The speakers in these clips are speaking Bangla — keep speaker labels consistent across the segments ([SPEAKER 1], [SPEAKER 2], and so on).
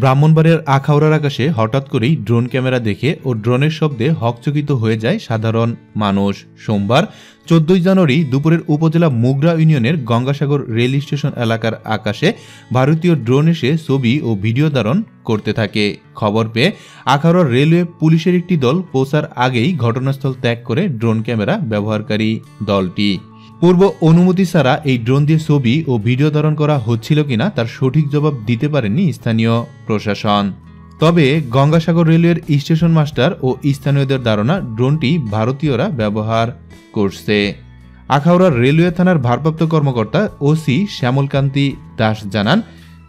[SPEAKER 1] ব্রাহ্মণবাড়িয়ার আখাউড়ার আকাশে হঠাৎ করেই ড্রোন ক্যামেরা দেখে ও ড্রোনের শব্দে হকচকিত হয়ে যায় সাধারণ মানুষ। সোমবার, চোদ্দই জানুয়ারি দুপুরের উপজেলা মুগরা ইউনিয়নের গঙ্গাসাগর রেল স্টেশন এলাকার আকাশে ভারতীয় ড্রোন এসে ছবি ও ভিডিও ধারণ করতে থাকে। খবর পেয়ে আখাউড়া রেলওয়ে পুলিশের একটি দল পৌঁছার আগেই ঘটনাস্থল ত্যাগ করে ড্রোন ক্যামেরা ব্যবহারকারী দলটি। পূর্ব অনুমতি ছাড়া এই ড্রোন দিয়ে ছবি ও ভিডিও ধারণ করা হচ্ছিল কিনা তার সঠিক জবাব দিতে পারেনি স্থানীয় প্রশাসন। তবে গঙ্গাসাগর রেলওয়ের স্টেশন মাস্টার ও স্থানীয়দের ধারণা ড্রোনটি ভারতীয়রা ব্যবহার করছে। আখাউড়ার রেলওয়ে থানার ভারপ্রাপ্ত কর্মকর্তা ওসি শ্যামলকান্তি দাস জানান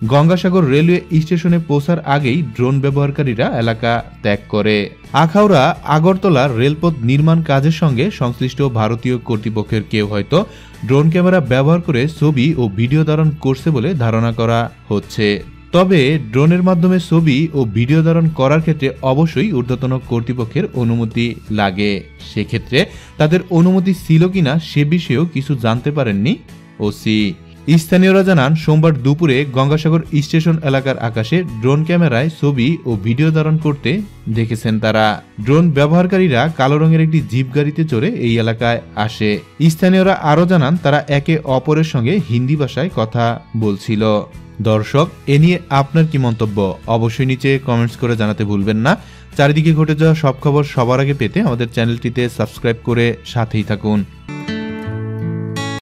[SPEAKER 1] গঙ্গাসাগর রেলওয়ে স্টেশনে পৌঁছার আগেই ড্রোন ব্যবহারকারীরা এলাকা ত্যাগ করে। আখাউড়া, আগরতলা রেলপথ নির্মাণ কাজের সঙ্গে সংশ্লিষ্ট ভারতীয় কর্তৃপক্ষের কেউ হয়তো ড্রোন ক্যামেরা ব্যবহার করে ছবি ও ভিডিও ধারণ করছে বলে ধারণা করা হচ্ছে। তবে ড্রোনের মাধ্যমে ছবি ও ভিডিও ধারণ করার ক্ষেত্রে অবশ্যই ঊর্ধ্বতন কর্তৃপক্ষের অনুমতি লাগে। সেক্ষেত্রে তাদের অনুমতি ছিল কিনা সে বিষয়েও কিছু জানতে পারেননি ওসি। স্থানীয়রা জানান, সোমবার দুপুরে গঙ্গাসাগর স্টেশন এলাকার আকাশে ড্রোন ক্যামেরায় ছবি ও ভিডিও ধারণ করতে দেখেছেন তারা। ড্রোন ব্যবহারকারীরা কালো রঙের একটি জিপ গাড়িতে চড়ে এই এলাকায় আসে। স্থানীয়রা আরও জানান, তারা একে অপরের সঙ্গে হিন্দি ভাষায় কথা বলছিল। দর্শক, এ নিয়ে আপনার কি মন্তব্য? অবশ্যই নিচে কমেন্টস করে জানাতে ভুলবেন না। চারিদিকে ঘটে যাওয়া সব খবর সবার আগে পেতে আমাদের চ্যানেলটিতে সাবস্ক্রাইব করে সাথেই থাকুন।